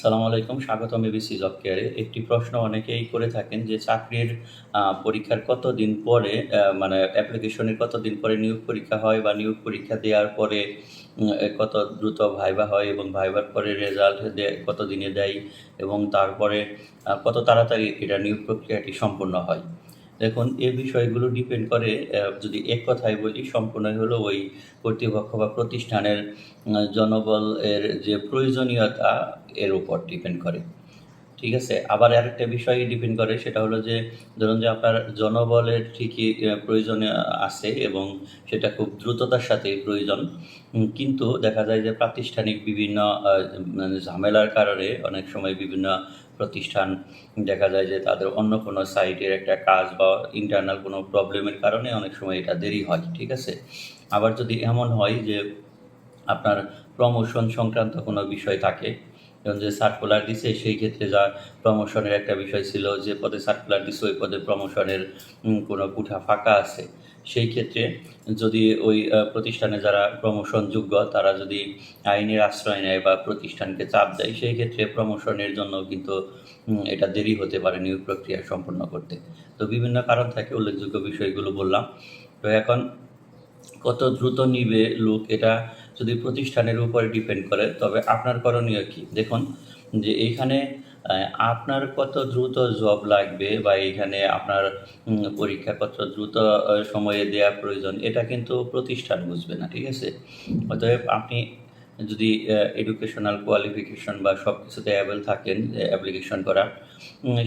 সালাম আলাইকুম, স্বাগতম এবিসি জব কেয়ারে। একটি প্রশ্ন অনেকেই করে থাকেন যে চাকরির পরীক্ষার কতদিন পরে মানে অ্যাপ্লিকেশনের কতদিন পরে নিয়োগ পরীক্ষা হয় বা নিয়োগ পরীক্ষা দেওয়ার পরে কত দ্রুত ভাইবা হয় এবং ভাইবার পরে রেজাল্ট কত দিনে দেয় এবং তারপরে কত তাড়াতাড়ি এটা নিয়োগ প্রক্রিয়াটি সম্পূর্ণ হয়। দেখুন এই বিষয়গুলো ডিপেন্ড করে যদি এক কথায় বলি, সম্পূর্ণই হলো ওই কর্তৃপক্ষ বা প্রতিষ্ঠানের জনবল এর যে প্রয়োজনীয়তা, এর উপর ডিপেন্ড করে। ঠিক আছে? আবার আরেকটা বিষয় ডিপেন্ড করে, সেটা হলো যে, ধরুন যে আপনার জনবলের ঠিকই প্রয়োজন আছে এবং সেটা খুব দ্রুততার সাথে প্রয়োজন। কিন্তু দেখা যায় যে প্রাতিষ্ঠানিক বিভিন্ন মানে ঝামেলার কারণে অনেক সময় বিভিন্ন প্রতিষ্ঠান, দেখা যায় যে তাদের অন্য কোনো সাইটের একটা কাজ বা ইন্টারনাল কোনো প্রবলেমের কারণে অনেক সময় এটা দেরি হয়, ঠিক আছে? আবার যদি এমন হয় যে আপনার প্রমোশন সংক্রান্ত কোনো বিষয় থাকে যেমন যে সার্কুলার দিছে, সেই ক্ষেত্রে যা প্রমোশনের একটা বিষয় ছিল যে পদে সার্কুলার দিছে, ওই পদে প্রমোশনের কোনো কুঠা ফাঁকা আছে। সেই ক্ষেত্রে যদি ওই প্রতিষ্ঠানে যারা প্রমোশন যোগ্য তারা যদি আইনের আশ্রয় নেয় বা প্রতিষ্ঠানকে চাপ দেয়, সেই ক্ষেত্রে প্রমোশনের জন্য কিন্তু এটা দেরি হতে পারে নিয়োগ প্রক্রিয়া সম্পন্ন করতে। তো বিভিন্ন কারণ থাকে, উল্লেখযোগ্য বিষয়গুলো বললাম। তো এখন কত দ্রুত নিবে লোক, এটা যদি প্রতিষ্ঠানের উপরে ডিপেন্ড করে, তবে আপনার করণীয় কি? দেখুন, যে এইখানে আপনার কত দ্রুত জব লাগবে বা এখানে আপনার পরীক্ষা কত দ্রুত সময়ে দেওয়া প্রয়োজন, এটা কিন্তু প্রতিষ্ঠান বুঝবে না, ঠিক আছে? অতএব আপনি যদি এডুকেশনাল কোয়ালিফিকেশন বা সব কিছুতে অ্যাভেল থাকেন অ্যাপ্লিকেশন করার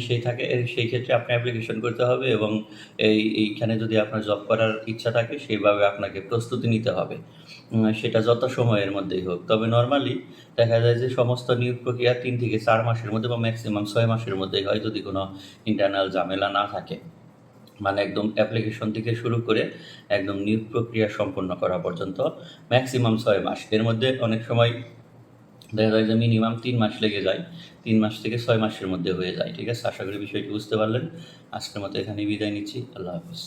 সেই থাকে সেই ক্ষেত্রে আপনি অ্যাপ্লিকেশন করতে হবে এবং এই, এইখানে যদি আপনার জব করার ইচ্ছা থাকে, সেইভাবে আপনাকে প্রস্তুতি নিতে হবে। সেটা যত সময়ের মধ্যেই হোক। তবে নর্মালি দেখা যায় যে সমস্ত নিয়োগ প্রক্রিয়া তিন থেকে চার মাসের মধ্যে বা ম্যাক্সিমাম ছয় মাসের মধ্যেই হয় যদি কোনো ইন্টারনাল ঝামেলা না থাকে। মানে একদম অ্যাপ্লিকেশন থেকে শুরু করে একদম নিয়োগ প্রক্রিয়া সম্পন্ন করা পর্যন্ত ম্যাক্সিমাম ছয় মাস। এর মধ্যে অনেক সময় দেখা যায় যে মিনিমাম তিন মাস লেগে যায়। তিন মাস থেকে ছয় মাসের মধ্যে হয়ে যায়। ঠিক আছে? আশা করি বিষয়টি বুঝতে পারলেন। আজকের মতো এখানে বিদায় নিচ্ছি। আল্লাহ হাফিজ।